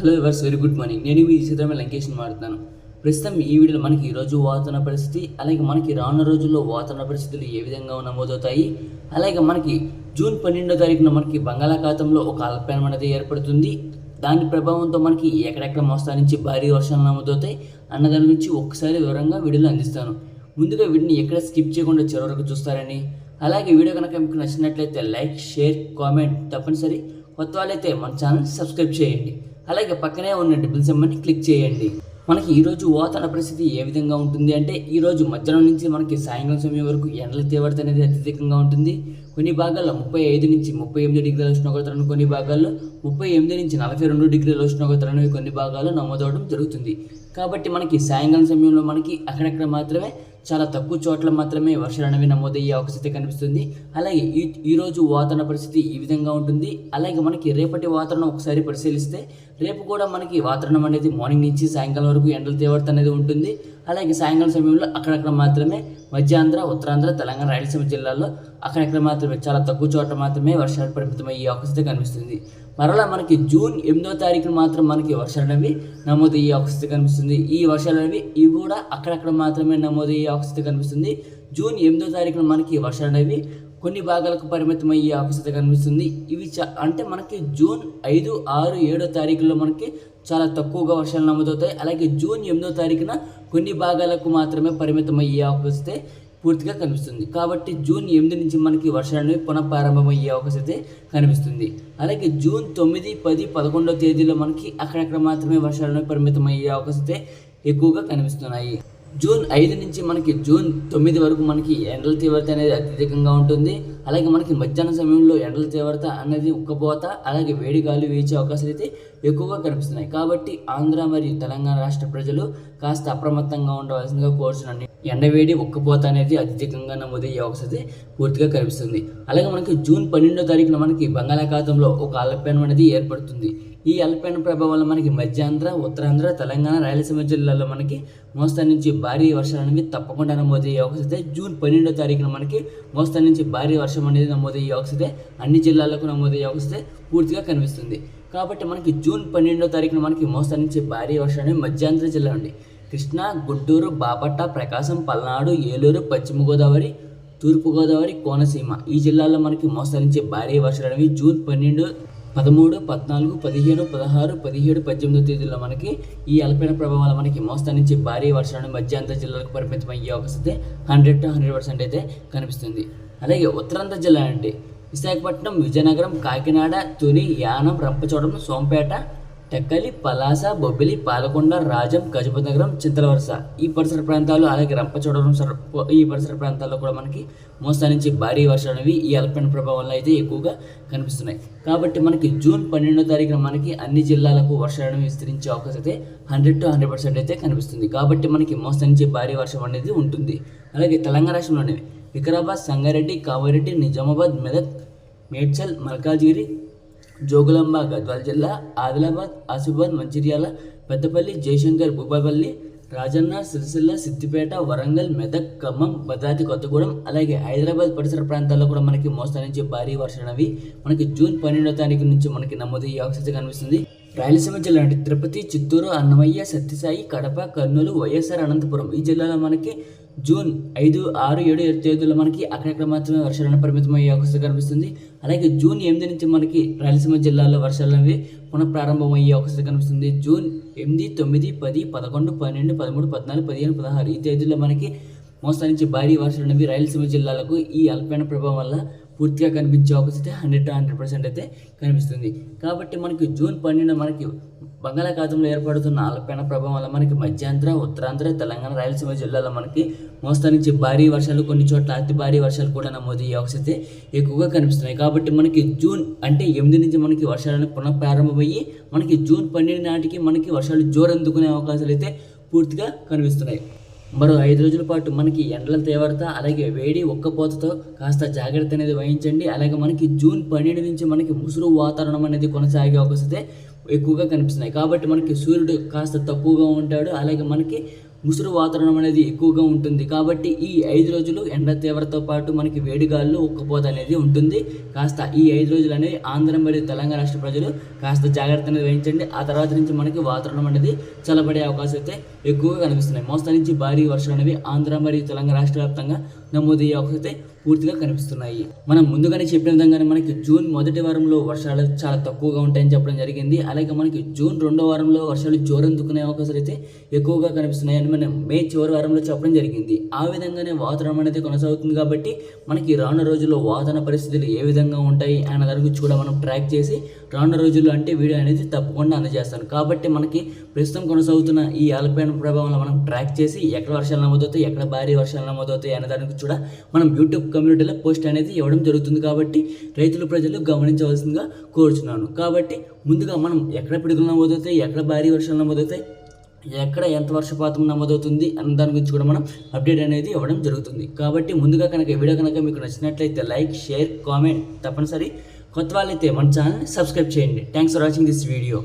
Hello viewers very good morning నేను మీ చిత్రమే లంకేష్ని మాట్లాడుతాను ప్రస్తుతం ఈ వీడియోలో మనకి ఈరోజు రోజు వాతావరణ పరిస్థితి అలాగే మనకి రానున్న రోజుల్లో వాతావరణ పరిస్థితులు ఏ విధంగా నమోదవుతాయి అలాగే మనకి జూన్ పన్నెండో తారీఖున మనకి బంగాళాఖాతంలో ఒక అల్పపీడనం అనేది ఏర్పడుతుంది. దాని ప్రభావంతో మనకి ఎక్కడెక్కడ మోస్తా నుంచి భారీ వర్షాలు నమోదవుతాయి అన్న దాని నుంచి ఒక్కసారి వివరంగా వీడియోలో అందిస్తాను. ముందుగా వీటిని ఎక్కడ స్కిప్ చేయకుండా చివరి వరకు చూస్తారని అలాగే వీడియో కనుక మీకు నచ్చినట్లయితే లైక్ షేర్ కామెంట్ తప్పనిసరి. కొత్త వాళ్ళైతే మన ఛానల్ సబ్స్క్రైబ్ చేయండి. అలాగే పక్కనే ఉన్న డిబుల్ సింబల్ని క్లిక్ చేయండి. మనకి ఈరోజు వాతావరణ పరిస్థితి ఏ విధంగా ఉంటుంది అంటే ఈరోజు మధ్యాహ్నం నుంచి మనకి సాయంకాలం సమయం వరకు ఎండల తీవ్రత అనేది అత్యధికంగా ఉంటుంది. కొన్ని భాగాల్లో ముప్పై ఐదు నుంచి ముప్పై ఎనిమిది డిగ్రీల ఉష్ణోగ్రతలను కొన్ని భాగాల్లో ముప్పై ఎనిమిది నుంచి నలభై రెండు డిగ్రీల ఉష్ణోగ్రతలను కొన్ని భాగాల్లో నమోదవడం జరుగుతుంది. కాబట్టి మనకి సాయంకాలం సమయంలో మనకి అక్కడక్కడ మాత్రమే చాలా తక్కువ చోట్ల మాత్రమే వర్షాలు అనేవి నమోదయ్యే అవకాశం కనిపిస్తుంది. అలాగే ఈ ఈరోజు వాతావరణ పరిస్థితి ఈ విధంగా ఉంటుంది. అలాగే మనకి రేపటి వాతావరణం ఒకసారి పరిశీలిస్తే రేపు కూడా మనకి వాతావరణం అనేది మార్నింగ్ నుంచి సాయంకాలం వరకు ఎండల తీవ్రత అనేది ఉంటుంది. అలాగే సాయంకాలం సమయంలో అక్కడక్కడ మాత్రమే మధ్యాంధ్ర ఉత్తరాంధ్ర తెలంగాణ రాయలసీమ జిల్లాల్లో అక్కడక్కడ మాత్రమే చాలా తక్కువ చోట్ల మాత్రమే వర్షాలు పరిమితమయ్యే అవకాశం కనిపిస్తుంది. మరలా మనకి జూన్ ఎనిమిదో తారీఖున మాత్రం మనకి వర్షాలు అనేవి నమోదయ్యే అవకాశం కనిపిస్తుంది. ఈ వర్షాలు అనేవి ఇవి కూడా అక్కడక్కడ మాత్రమే నమోదయ్యే అవకాశం కనిపిస్తుంది. జూన్ ఎనిమిదో తారీఖున మనకి వర్షాలు అనేవి కొన్ని భాగాలకు పరిమితం అయ్యే కనిపిస్తుంది. ఇవి చ అంటే మనకి జూన్ ఐదు ఆరు ఏడో తారీఖులో మనకి చాలా తక్కువగా వర్షాలు నమోదవుతాయి. అలాగే జూన్ ఎనిమిదో తారీఖున కొన్ని భాగాలకు మాత్రమే పరిమితం అయ్యే అవకాశం పూర్తిగా కనిపిస్తుంది. కాబట్టి జూన్ ఎనిమిది నుంచి మనకి వర్షాలు పునఃప్రారంభమయ్యే అవకాశం అయితే కనిపిస్తుంది. అలాగే జూన్ తొమ్మిది పది పదకొండో తేదీలో మనకి అక్కడక్కడ మాత్రమే వర్షాలు పరిమితమయ్యే పరిమితం అయ్యే అవకాశం అయితే ఎక్కువగా కనిపిస్తున్నాయి. జూన్ ఐదు నుంచి మనకి జూన్ తొమ్మిది వరకు మనకి ఎండల తీవ్రత అనేది అత్యధికంగా ఉంటుంది. అలాగే మనకి మధ్యాహ్నం సమయంలో ఎండల తీవ్రత అనేది ఉక్కపోత అలాగే వేడి గాలి వీచే అవకాశాలు అయితే ఎక్కువగా కనిపిస్తున్నాయి. కాబట్టి ఆంధ్ర మరియు తెలంగాణ రాష్ట్ర ప్రజలు కాస్త అప్రమత్తంగా ఉండవలసిందిగా కోరుచున్నాను. ఎండవేడి ఉక్కపోత అనేది అత్యధికంగా నమోదయ్యే అవకాశం పూర్తిగా కనిపిస్తుంది. అలాగే మనకి జూన్ పన్నెండో తారీఖున మనకి బంగాళాఖాతంలో ఒక అల్పపీడనం అనేది ఏర్పడుతుంది. ఈ అల్పపీడన ప్రభావం వల్ల మనకి మధ్యాంధ్ర ఉత్తరాంధ్ర తెలంగాణ రాయలసీమ జిల్లాల్లో మనకి మోస్తా నుంచి భారీ వర్షాలు అనేవి తప్పకుండా నమోదయ్యే అవకాశం జూన్ పన్నెండో తారీఖున మనకి మోస్తా నుంచి భారీ వర్షం అనేది నమోదయ్యే అవకాశం అన్ని జిల్లాలకు నమోదయ్యే అవకాశం పూర్తిగా కనిపిస్తుంది. కాబట్టి మనకి జూన్ పన్నెండో తారీఖున మనకి మోస్తా నుంచి భారీ వర్షాలు అనేవి మధ్యాంధ్ర జిల్లా ఉంది కృష్ణా గుంటూరు బాపట్ల ప్రకాశం పల్నాడు ఏలూరు పశ్చిమ గోదావరి తూర్పుగోదావరి కోనసీమ ఈ జిల్లాల్లో మనకి మోస్తరు నుంచి భారీ వర్షాలు అనేవి జూన్ పన్నెండు పదమూడు పద్నాలుగు పదిహేను పదహారు పదిహేడు పద్దెనిమిదో తేదీల్లో మనకి ఈ అల్పీడన ప్రభావాలు మనకి మోస్తరు నుంచి భారీ వర్షాలు మధ్యాంధ్ర జిల్లాలకు పరిమితం అయ్యే అవకాశం అయితే హండ్రెడ్ టు హండ్రెడ్ పర్సెంట్ అయితే కనిపిస్తుంది. అలాగే ఉత్తరాంధ్ర జిల్లా అండి విశాఖపట్నం విజయనగరం కాకినాడ తుని యానం రంపచోడవరం సోంపేట టెక్కలి పలాస బొబ్బిలి పాలకొండ రాజం గజపతినగరం చింతలవరస. ఈ పరిసర ప్రాంతాలు అలాగే రంపచోడవరం సర- ఈ పరిసర ప్రాంతాల్లో కూడా మనకి మోస్తా నుంచి భారీ వర్షాలు అనేవి ఈ అల్పన ప్రభావంలో అయితే ఎక్కువగా కనిపిస్తున్నాయి. కాబట్టి మనకి జూన్ పన్నెండో తారీఖున మనకి అన్ని జిల్లాలకు వర్షాలను విస్తరించే అవకాశం అయితే హండ్రెడ్ టు హండ్రెడ్ పర్సెంట్ అయితే కనిపిస్తుంది. కాబట్టి మనకి మోస్తా నుంచి భారీ వర్షం అనేది ఉంటుంది. అలాగే తెలంగాణ రాష్ట్రంలోనే వికారాబాద్ సంగారెడ్డి కామారెడ్డి నిజామాబాద్ మెదక్ మేడ్చల్ మల్కాజిగిరి జోగులాంబ గద్వాల జిల్లా ఆదిలాబాద్ ఆసిఫాబాద్ మంచిర్యాల పెద్దపల్లి జయశంకర్ భూపాపల్లి రాజన్న సిరిసిల్ల సిద్దిపేట వరంగల్ మెదక్ ఖమ్మం భద్రాద్రి కొత్తగూడెం అలాగే హైదరాబాద్ పరిసర ప్రాంతాల్లో కూడా మనకి మోస్తా నుంచి భారీ వర్షాలు అవి. మనకి జూన్ పన్నెండో తారీఖు నుంచి మనకి నమోదయ్యే అవకాశం కనిపిస్తుంది. రాయలసీమ జిల్లా అంటే తిరుపతి చిత్తూరు అన్నమయ్య సత్యసాయి కడప కర్నూలు వైఎస్ఆర్ అనంతపురం ఈ జిల్లాలో మనకి జూన్ ఐదు ఆరు ఏడు ఏడు తేదీలో మనకి అక్కడక్కడ మాత్రమే వర్షాలను పరిమితమయ్యే అవకాశం కనిపిస్తుంది. అలాగే జూన్ ఎనిమిది నుంచి మనకి రాయలసీమ జిల్లాలో వర్షాలు అనేవి పునఃప్రారంభం అయ్యే అవకాశం కనిపిస్తుంది. జూన్ ఎనిమిది తొమ్మిది పది పదకొండు పన్నెండు పదమూడు పద్నాలుగు పదిహేను పదహారు ఈ తేదీల్లో మనకి మోస్తా నుంచి భారీ వర్షాలు అనేవి రాయలసీమ జిల్లాలకు ఈ అల్పీడన ప్రభావం వల్ల పూర్తిగా కనిపించే అవకాశం అయితే హండ్రెడ్ టు హండ్రెడ్ పర్సెంట్ అయితే కనిపిస్తుంది. కాబట్టి మనకి జూన్ పన్నెండు మనకి బంగాళాఖాతంలో ఏర్పడుతున్న ఆలపైన ప్రభావం వల్ల మనకి మధ్యాంధ్ర ఉత్తరాంధ్ర తెలంగాణ రాయలసీమ జిల్లాలో మనకి మోస్తా నుంచి భారీ వర్షాలు కొన్ని చోట్ల అతి భారీ వర్షాలు కూడా నమోదయ్యే అవకాశం అయితే ఎక్కువగా కనిపిస్తున్నాయి. కాబట్టి మనకి జూన్ అంటే ఎనిమిది నుంచి మనకి వర్షాలను పునఃప్రారంభమయ్యి మనకి జూన్ పన్నెండు నాటికి మనకి వర్షాలు జోరందుకునే అవకాశాలు అయితే పూర్తిగా కనిపిస్తున్నాయి. మరో ఐదు రోజుల పాటు మనకి ఎండల తీవ్రత అలాగే వేడి ఒక్కపోతతో కాస్త జాగ్రత్త అనేది వహించండి. అలాగే మనకి జూన్ పన్నెండు నుంచి మనకి ముసురు వాతావరణం అనేది కొనసాగే అవకాశం ఎక్కువగా కనిపిస్తున్నాయి. కాబట్టి మనకి సూర్యుడు కాస్త తక్కువగా ఉంటాడు. అలాగే మనకి ముసురు వాతావరణం అనేది ఎక్కువగా ఉంటుంది. కాబట్టి ఈ ఐదు రోజులు ఎండ తీవ్రతో పాటు మనకి వేడిగాళ్ళు ఉక్కపోత అనేది ఉంటుంది. కాస్త ఈ ఐదు రోజులు అనేది ఆంధ్ర మరియు తెలంగాణ రాష్ట్ర ప్రజలు కాస్త జాగ్రత్త అనేది వహించండి ఆ తర్వాత నుంచి మనకి వాతావరణం అనేది చల్లబడే అవకాశం అయితే ఎక్కువగా కనిపిస్తున్నాయి. మోస్తా నుంచి భారీ వర్షాలు అనేవి ఆంధ్ర మరియు తెలంగాణ రాష్ట్ర వ్యాప్తంగా నమోదయ్యే అవకాశం అయితే పూర్తిగా కనిపిస్తున్నాయి. మనం ముందుగానే చెప్పిన విధంగానే మనకి జూన్ మొదటి వారంలో వర్షాలు చాలా తక్కువగా ఉంటాయని చెప్పడం జరిగింది. అలాగే మనకి జూన్ రెండో వారంలో వర్షాలు జోరందుకునే అవకాశాలు అయితే ఎక్కువగా కనిపిస్తున్నాయని మనం మే చివరి వారంలో చెప్పడం జరిగింది. ఆ విధంగానే వాతావరణం అనేది కొనసాగుతుంది కాబట్టి మనకి రానున్న రోజుల్లో వాతావరణ పరిస్థితులు ఏ విధంగా ఉంటాయి అనే దాని గురించి కూడా మనం ట్రాక్ చేసి రానున్న రోజుల్లో అంటే వీడియో అనేది తప్పకుండా అందజేస్తాను. కాబట్టి మనకి ప్రస్తుతం కొనసాగుతున్న ఈ అల్పైన ప్రభావంలో మనం ట్రాక్ చేసి ఎక్కడ వర్షాలు నమోదవుతాయి ఎక్కడ భారీ వర్షాలు నమోదవుతాయి అనే దాని గురించి కూడా మనం యూట్యూబ్ కమ్యూనిటీలో పోస్ట్ అనేది ఇవ్వడం జరుగుతుంది కాబట్టి రైతులు ప్రజలు గమనించవలసిందిగా కోరుచున్నాను. కాబట్టి ముందుగా మనం ఎక్కడ పిడుగులు నమోదవుతాయి ఎక్కడ భారీ వర్షాలు నమోదవుతాయి ఎక్కడ ఎంత వర్షపాతం నమోదవుతుంది అన్న దాని గురించి కూడా మనం అప్డేట్ అనేది ఇవ్వడం జరుగుతుంది. కాబట్టి ముందుగా కనుక వీడియో కనుక మీకు నచ్చినట్లయితే లైక్ షేర్ కామెంట్ తప్పనిసరి. కొత్త వాళ్ళైతే మన ఛానల్ని సబ్స్క్రైబ్ చేయండి. Thanks for watching this video